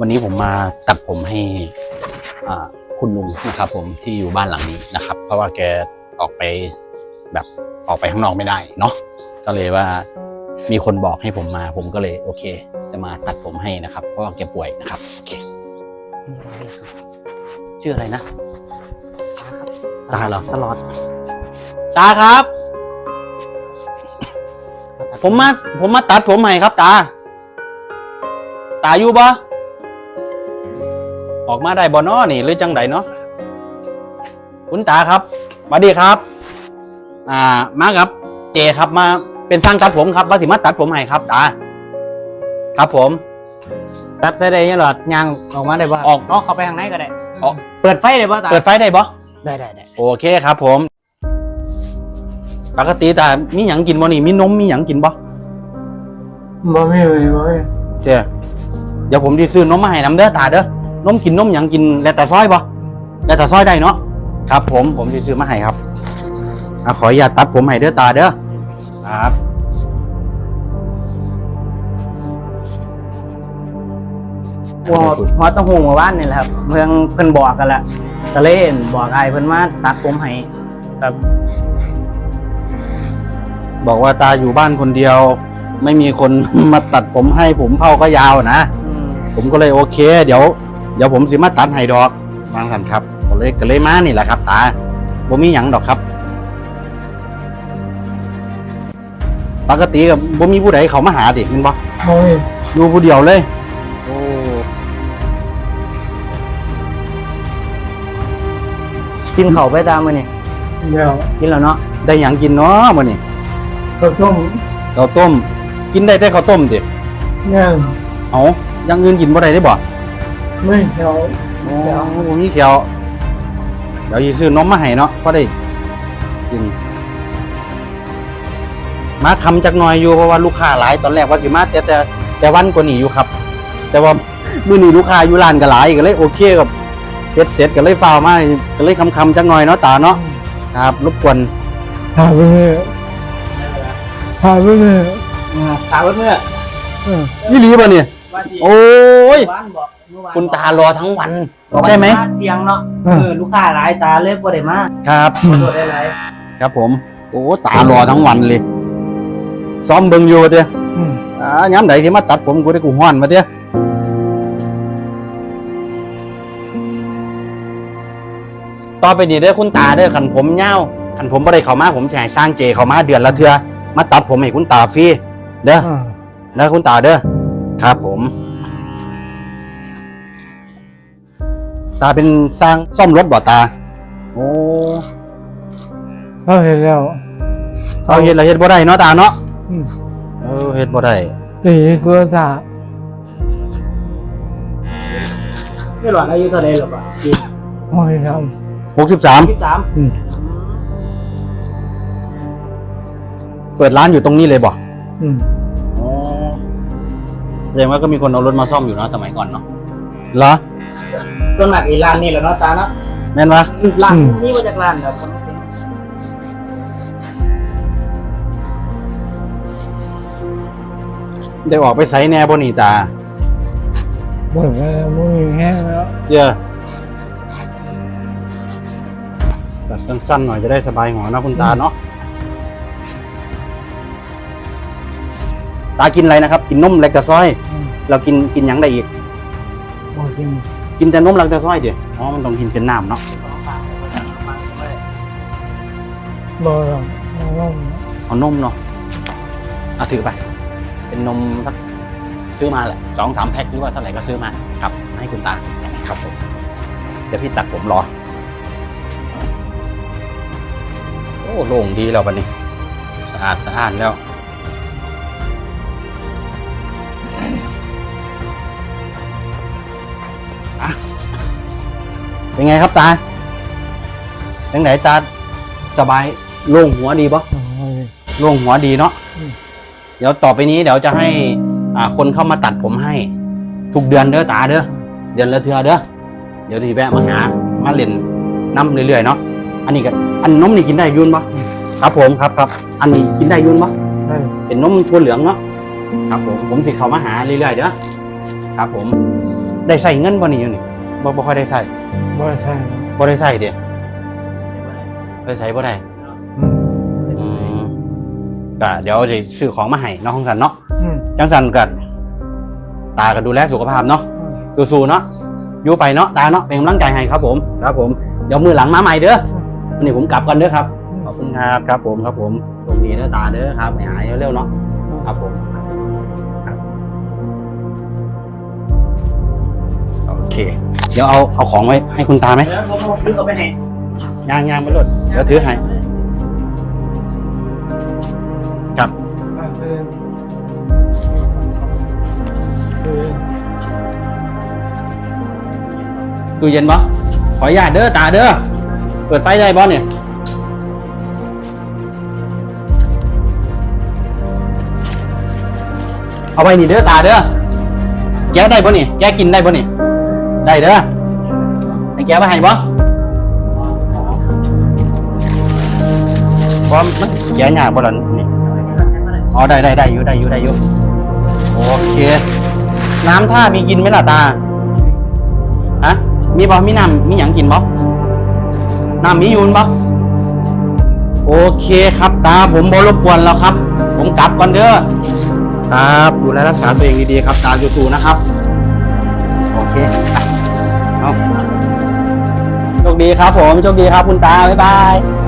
วันนี้ผมมาตัดผมให้อ่าคุณลุงนะครับ ผมที่อยู่บ้านหลังนี้นะครับ เพราะว่าแกออกไปแบบออกไปข้างนอกไม่ได้เนาะก็เลยว่ามีคนบอกให้ผมมา ผมก็เลยโอเค จะมาตัดผมให้นะครับ เพราะว่าแกป่วยนะครับโอเคชื่ออะไรนะตาเหรอตลอด ตาครับ ผมมาผมมาตัดผมใหม่ครับ ตา ตาอยู่บ่ ออกมาได้บ่เนาะนี่หรือจังไดเนาะคุณตาครับสวัสดีครับ อ่ามาครับ เจครับมาเป็นช่างตัดผมครับว่าสิมาตัดผมให้ครับตาครับผม ตัดใส่ได้ยังหลอดยางออกมาได้ป่ะออกก็เข้าไปข้างในก็ได้ออก เปิดไฟได้ป่ะตาเปิดไฟได้บ่ได้ได้ได้โอเคครับผม ปกติตามีหยังกินบ่นี่มีนมมีหยังกินบ่บ่มีเลยบ่มีเจ้เดี๋ยวผมจะซื้อนมมาให้น้ำเด้อตาเด้อ นมกินนมหยังกินแล้วแต่ซอยบ่แล้วแต่ซอยได้เนาะครับ ผมผมจะซื้อมาให้ครับอะขออนุญาตตัดผมให้เด้อตาเด้อครับหัวหัวต้องหูมาบ้านนี่แหละครับเพิ่งเพิ่นบอกกันแหละก็เล่นบอกไอ้เพิ่นมาตัดผมให้ครับบอกว่าตาอยู่บ้านคนเดียว ไม่มีคน มาตัดผมให้ผมเผาก็ยาวนะ อืม ผมก็เลยโอเค เดี๋ยว เดี๋ยวผมสิมาตัดให้ดอกวางกันครับก็เลยก็เลยมานี่แหละครับ ตาบ่มีหยังดอกครับ ปกติกับบ่มีผู้ใดเขามาหาดิแมันบ่บ่มีอยู่ผู้เดียวเลยโอ้กินเข่าวไปตามมือนี่เดี๋ยวกินแล้วเนาะได้หยังกินเนาะมื้อนี้ก็ต้มข้าวต้ม กินได้แต่ข้าวต้มติย่างเอาอยังอื่นกินบ่ได้ได้บ่ ไม่เดี๋ยวโอ้ผมมีเขียว เดี๋ยวสิซื้อนมมาให้เนาะพอได้กิน มาคำจักหน่อยอยู่เพราะว่าลูกค้าหลายตอนแรกว่าสิมาแต่แต่แต่วันกว่านี้อยู่ครับ แต่ว่ามื้อนี้ลูกค้าอยู่ร้านก็หลายก็เลยโอเคกับเฮ็ดเสร็จก็เลยฟาวมาก็เลยคำคำๆจักหน่อยเนาะตาเนาะครับรบกวนหาไปเลยหาไปเลยตาเมื่อเออนี่หลีป่ะเนี่ยว่าสิโอ้ย บ้านบอกเมื่อวานคุณตารอทั้งวันบอกใช่ไหม เที่ยงเนาะเออลูกค้าหลายตาเลยบ่ได้มาครับขอโทษได้หลายครับผม โอ้ตารอทั้งวันเลย ซ้อมเบิ่งอยู่เด้ออืมอ่าย้ำไหนที่มาตัดผมกูได้กูฮ้อนมาเด้อต่อไปนี้เด้อคุณตาเด้อขันผมยาวขันผมบ่ได้เข้ามาผมจะให้สร้างเจเข้ามาเดือนละเทื่อมาตัดผมให้คุณตาฟรีเด้ออ่าเด้อคุณตาเด้อครับผม ตาเป็นสร้างซ่อมรถบ่ตา โอ้เขาเห็นแล้วเขาเฮ็ดแล้วเฮ็ดบ่ได้เนาะตาเนาะอืมเออเฮ็ดบ่ได้ตีตัวตาไม่หลอดอายุเท่าไรหรอกอะไม่ท63ยี่สิบสามำอืมเปิดร้านอยู่ตรงนี้เลยบ่อืมอ๋อแสดงว่าก็มีคนเอารถมาซ่อมอยู่เนาะสมัยก่อนเนาะเหรอ ต้นหนักอีร้านนี่แหละเนาะตาเนาะแม่นวะร้านนี่มาจากร้านแบบได้ออกไปไสแหน่บ่นี่จ้าหมดแล้วไม่มีแห้งแล้วเดี๋ยอะตัดสั้นๆหน่อยจะได้สบายหัวเนาะคุณตาเนาะตากินอะไรนะครับ กินนมเล็กตะซอยอืมเรากินกินหยังได้อีกบ่กิน กินแต่นมเล็กตะซอยเดี๋ยวอ๋อมันต้องกินเป็นน้ำเนาะบ่หรอกบ่หรอกเอานมเนาะเอาถือไป เป็นนมสักซื้อมาแหละสองสามแพ็คหรือว่าเท่าไหร่ก็ซื้อมาครับ ให้คุณตาครับผมเดี๋ยวพี่ตัดผมรอ โอ้โล่งดีแล้ววันนี้ สะอาดสะอาดแล้ว อะเป็นไงครับตาเป็นไหนตาสบายโล่งหัวดีปะอ๋อโล่งหัวดีเนาะอืมเดี๋ยวต่อไปนี้เดี๋ยวจะให้อ่าคนเข้ามาตัดผมให้ ทุกเดือนเด้อตาเด้อเดือนละเทือเด้อเดี๋ยวที่แวะมาหามาเล่นน้ำเรื่อยๆเนาะอันนี้ก็อันนมนี่กินได้อยุ่นปะครับผมครับครับ อันนี้กินได้อยุ่นปะใช่เป็นนมถั่วเหลืองเนาะครับผมผมสิเข้ามาหาเรื่อยๆเด้อครับผม ได้ใส่เงินบ่นี่อยู่นี่บ่บ่ค่อยได้ใส่บ่ใช่บ่ได้ใส่เด้ได้ใส่บ่ได้อืมอืมก็เดี๋ยวจะซื้อของมาให้เน้องของสันเนาะอืมจังสันกับตาก็ดูแลสุขภาพเนาะสู้ๆเนาะอยู่ไปเนาะตาเนาะเป็นกำลังใจให้ครับ ผม ครับ ผมเดี๋ยวมือหลังมาใหม่เด้อวันนี้ผมกลับกันเด้อครับขอบคุณครับครับผมครับผมโชคดีเด้อตาเด้อครับให้หายเร็วๆเนาะครับผม เคเดี๋ยวเอาเอาของไว้ให้คุณตาไหมเดี๋ยวผมเอาซื้อเอาไปให้ย่างย่างไปรถเดี๋ยวถือให้ครับตู้เย็นปะขออนุญาตเด้อตาเด้อเปิดไฟได้บ่เนี่ยเอาไว้นี่เด้อตาเด้อแกะได้บ่นี่แกะกินได้บ่นี่ ได้เด้อให้แกะมาให้บ่เพราะมันแกะยากบ่ล่ะนี่อ๋อได้ได้ได้อยู่ได้อยู่ได้อยู่โอเค น้ำท่ามีกินไหมล่ะตาฮะมีบ่มีน้ำมีหยังกินบ่น้ำมีอยูนบ่โอเคครับตาผมบ่รบกวนแล้วครับ ผมกลับก่อนเด้อครับดูแลรักษาตัวเองดีๆครับ ตาสู้ๆนะครับ โอเคไปเอา โชคดีครับผมโชคดีครับคุณตาบ๊ายบาย